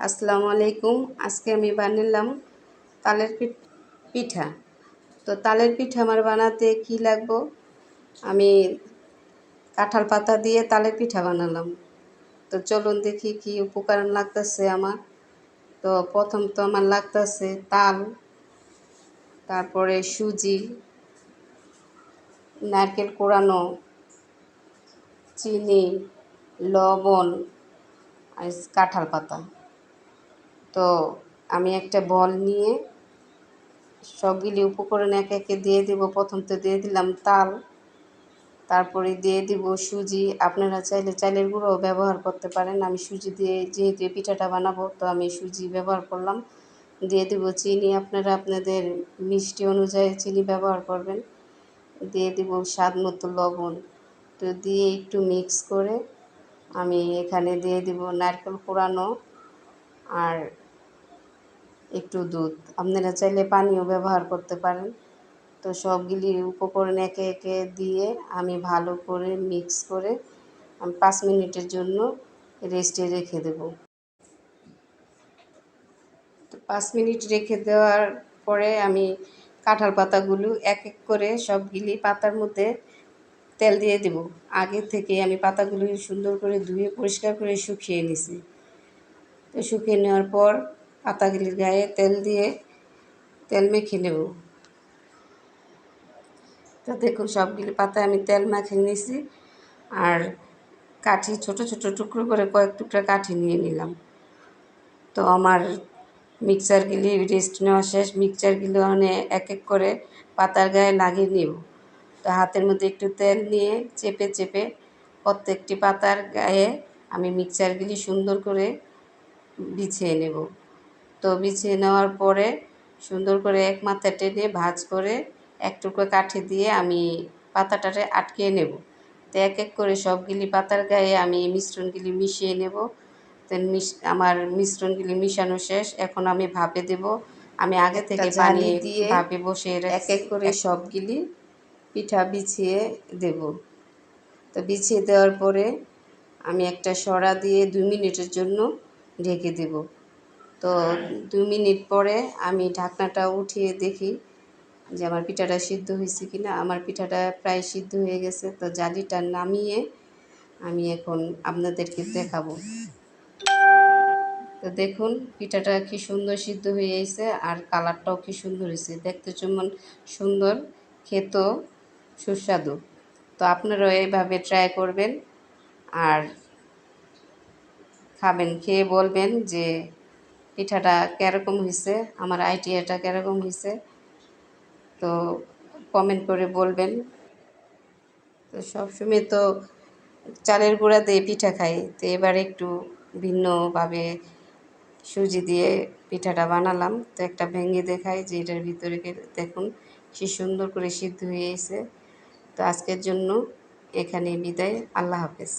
আসসালামু আলাইকুম। আজকে আমি বানালাম তালের পিঠ- তো তালের পিঠা আমার বানাতে কি লাগবো? আমি কাঁঠাল পাতা দিয়ে তালের পিঠা বানালাম। তো চলুন দেখি কি উপকরণ লাগতেছে আমার। তো প্রথম তো আমার লাগতেছে তাল, তারপরে সুজি, নারকেল কোড়ানো চিনি, লবণ আর কাঁঠাল পাতা। তো আমি একটা বল নিয়ে সবগুলি উপকরণ একে একে দিয়ে দিব। প্রথম তো দিয়ে দিলাম তাল, তারপরে দিয়ে দিব সুজি। আপনারা চাইলে চালের গুঁড়ো ব্যবহার করতে পারেন। আমি সুজি দিয়ে যেহেতু পিঠাটা বানাবো, তো আমি সুজি ব্যবহার করলাম। দিয়ে দিব চিনি। আপনারা আপনাদের মিষ্টি অনুযায়ী চিনি ব্যবহার করবেন। দিয়ে দিব স্বাদ মতো লবণ। তো দিয়ে একটু মিক্স করে আমি এখানে দিয়ে দিব নারকেল কোড়ানো আর একটু দুধ। আপনারা চাইলে পানিও ব্যবহার করতে পারেন। তো সবগুলি উপকরণ একে একে দিয়ে আমি ভালো করে মিক্স করে আমি পাঁচ মিনিটের জন্য রেস্টে রেখে দেব। তো পাঁচ মিনিট রেখে দেওয়ার পরে আমি কাঁঠাল পাতাগুলো এক এক করে সবগুলি পাতার মধ্যে তেল দিয়ে দেব। আগে থেকে আমি পাতাগুলো সুন্দর করে ধুয়ে পরিষ্কার করে শুকিয়ে নিছি। তো শুকিয়ে নেওয়ার পর পাতাগুলির গায়ে তেল দিয়ে তেল মেখে নেব। তো দেখুন, সবগুলি পাতায় আমি তেল মাখে নিয়েছি আর কাঠি, ছোট ছোট টুকরো করে কয়েক টুকরা কাঠি নিয়ে নিলাম। তো আমার মিক্সারগুলি রেস্ট নেওয়া শেষ। মিক্সারগুলো মানে এক এক করে পাতার গায়ে লাগিয়ে নেব। তো হাতের মধ্যে একটু তেল নিয়ে চেপে চেপে প্রত্যেকটি পাতার গায়ে আমি মিক্সারগুলি সুন্দর করে বিছিয়ে নেব। তো বিছিয়ে নেওয়ার পরে সুন্দর করে এক মাথা টেনে ভাজ করে এক টুকরো কাঠি দিয়ে আমি পাতাটারে আটকে নেব। তো এক এক করে সবগুলি পাতার গায়ে আমি মিশ্রণগুলি মিশিয়ে নেব। তো মিশ আমার মিশ্রণগুলি মিশানো শেষ। এখন আমি ভাপে দেব। আমি আগে থেকে পানি দিয়ে ভাপে বসে এক এক করে সবগুলি পিঠা বিছিয়ে দেব। তো বিছিয়ে দেওয়ার পরে আমি একটা সরা দিয়ে দুই মিনিটের জন্য ঢেকে দেব। তো দু মিনিট পরে আমি ঢাকনাটা উঠিয়ে দেখি যে আমার পিঠাটা সিদ্ধ হয়েছে কি না আমার পিঠাটা প্রায় সিদ্ধ হয়ে গেছে, তো জালিটা নামিয়ে আমি এখন আপনাদেরকে দেখাবো। তো দেখুন, পিঠাটা কি সুন্দর সিদ্ধ হয়ে গেছে আর কালারটাও কি সুন্দর হয়েছে। দেখতে যেমন সুন্দর, খেতেও সুস্বাদু। তো আপনারাও এইভাবে ট্রাই করবেন আর খাবেন, খেয়ে বলবেন যে পিঠাটা কীরকম হয়েছে আমার আইডিয়াটা কীরকম হয়েছে তো কমেন্ট করে বলবেন। তো সবসময় তো চালের গুঁড়া দিয়ে পিঠা খাই, তো এবার একটু ভিন্নভাবে সুজি দিয়ে পিঠাটা বানালাম। তো একটা ভেঙে দেখাই যে এটার ভিতরে দেখুন, কি সুন্দর করে সিদ্ধ হয়ে গেছে। তো আজকের জন্য এখানে বিদায়। আল্লাহ হাফেজ।